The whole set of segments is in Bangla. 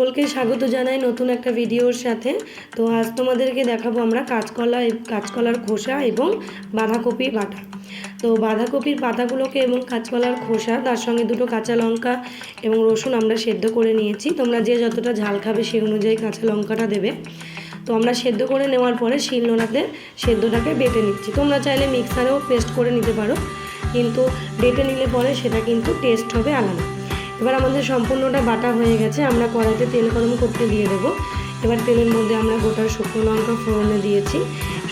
সকলকে স্বাগত জানাই নতুন একটা ভিডিওর সাথে। তো আজ তোমাদেরকে দেখাবো আমরা কাঁচকলা, কাঁচকলার খোসা এবং বাঁধাকপি বাটা। তো বাঁধাকপির পাতাগুলোকে এবং কাঁচকলার খোসা, তার সঙ্গে দুটো কাঁচা লঙ্কা এবং রসুন আমরা সেদ্ধ করে নিয়েছি। তোমরা যে যতটা ঝাল খাবে সেই অনুযায়ী কাঁচা লঙ্কাটা দেবে। তো আমরা সেদ্ধ করে নেওয়ার পরে শিলনোড়াতে সেদ্ধটাকে বেটে নিচ্ছি। তোমরা চাইলে মিক্সারেও পেস্ট করে নিতে পারো, কিন্তু বেটে নিলে পরে সেটা কিন্তু টেস্ট হবে আলাদা। এবার আমাদের সম্পূর্ণটা বাটা হয়ে গেছে, আমরা কড়াইতে তেল গরম করতে দিয়ে দেবো। এবার তেলের মধ্যে আমরা গোটা শুকনো লঙ্কা ফোড়নে দিয়েছি।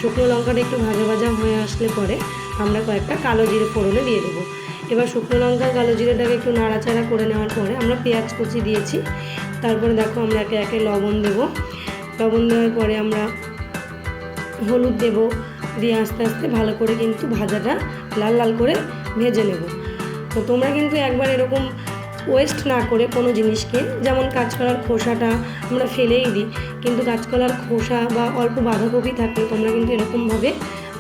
শুকনো লঙ্কাটা একটু ভাজা ভাজা হয়ে আসলে পরে আমরা কয়েকটা কালো জিরে ফোড়নে দিয়ে দেবো। এবার শুকনো লঙ্কা কালো জিরেটাকে একটু নাড়াচাড়া করে নেওয়ার পরে আমরা পেঁয়াজ কুচি দিয়েছি। তারপরে দেখো আমরা একে একে লবণ দেবো। লবণ দেওয়ার পরে আমরা হলুদ দেব। দিয়ে আস্তে আস্তে ভালো করে কিন্তু ভাজাটা লাল লাল করে ভেজে নেব। তো তোমরা কিন্তু একবার এরকম ওয়েস্ট না করে কোনো জিনিসকে, যেমন কাঁচকলার খোসাটা আমরা ফেলেই দিই, কিন্তু কাঁচকলার খোসা বা অল্প বাঁধাকপি থাকলে তোমরা কিন্তু এরকমভাবে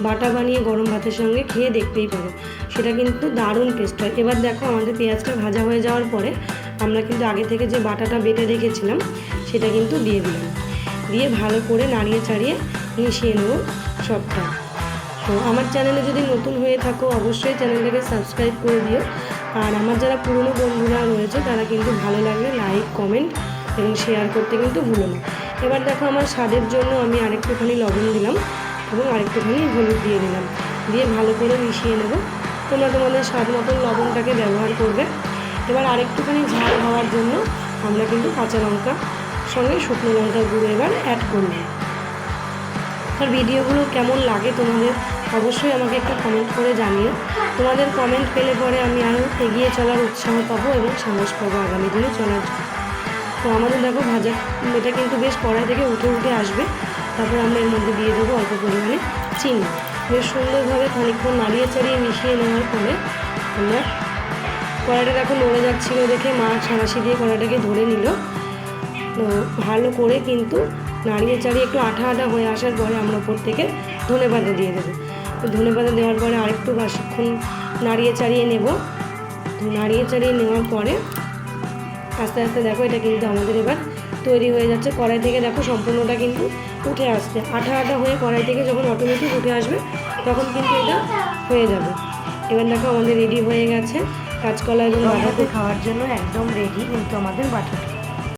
বাটা বানিয়ে গরম ভাতের সঙ্গে খেয়ে দেখতেই পারো। সেটা কিন্তু দারুণ টেস্ট হয়। এবার দেখো আমাদের পেঁয়াজটা ভাজা হয়ে যাওয়ার পরে আমরা কিন্তু আগে থেকে যে বাটাটা বেটে রেখেছিলাম, সেটা কিন্তু দিয়ে দিলাম। দিয়ে ভালো করে নাড়িয়ে চাড়িয়ে মিশিয়ে নেব সবটা। তো আমার চ্যানেলে যদি নতুন হয়ে থাকো, অবশ্যই চ্যানেলটাকে সাবস্ক্রাইব করে দিও। আর আমার যারা পুরনো বন্ধুরা রয়েছে, তারা কিন্তু ভালো লাগলে লাইক কমেন্ট এবং শেয়ার করতে কিন্তু ভুলো না। এবার দেখো আমার স্বাদের জন্য আমি আরেকটুখানি লবণ দিলাম এবং আরেকটুখানি হলুদ দিয়ে দিলাম। দিয়ে ভালো করে মিশিয়ে নেব। তোমরা তোমাদের স্বাদ মতন লবণটাকে ব্যবহার করবে। এবার আরেকটুখানি ঝাল হওয়ার জন্য আমরা কিন্তু কাঁচা লঙ্কা, সঙ্গে শুকনো লঙ্কার গুঁড়ো এবার অ্যাড করলাম আর ভিডিওগুলো কেমন লাগে তোমাদের অবশ্যই আমাকে একটু কমেন্ট করে জানিও। তোমাদের কমেন্ট পেলে পরে আমি আরও এগিয়ে চলার উৎসাহ পাবো এবং সাহস পাবো আগামী দিনে চলার জন্য। তো আমাদের দেখো ভাজা এটা কিন্তু বেশ কড়াই থেকে উঠে উঠে আসবে। তারপর আমরা এর মধ্যে দিয়ে দেবো অল্প পরিমাণে চিনি। বেশ সুন্দরভাবে খানিকক্ষণ নাড়িয়ে চাড়িয়ে মিশিয়ে নেওয়ার পরে আমরা কড়াইটা দেখো নড়ে যাচ্ছিল দেখে মা ছাড়াশি দিয়ে কড়াইটাকে ধরে নিল। ভালো করে কিন্তু নাড়িয়ে চাড়িয়ে একটু আঠা আঠা হয়ে আসার পরে আমরা ওপর থেকে ধনে পাতা দিয়ে দেবো। ধনে পাতা দেওয়ার পরে আরেকটু বেশিক্ষণ নাড়িয়ে চাড়িয়ে নেব। নাড়িয়ে চাড়িয়ে নেওয়ার পরে আস্তে আস্তে দেখো এটা কিন্তু আমাদের এবার তৈরি হয়ে যাচ্ছে। কড়াই থেকে দেখো সম্পূর্ণটা কিন্তু উঠে আসছে। আঠা আঠা হয়ে কড়াই থেকে যখন অটোমেটিক উঠে আসবে তখন কিন্তু এটা হয়ে যাবে। এবার দেখো আমাদের রেডি হয়ে গেছে। কাঁচকলা এবং বাটাতে খাওয়ার জন্য একদম রেডি কিন্তু আমাদের বাটাটা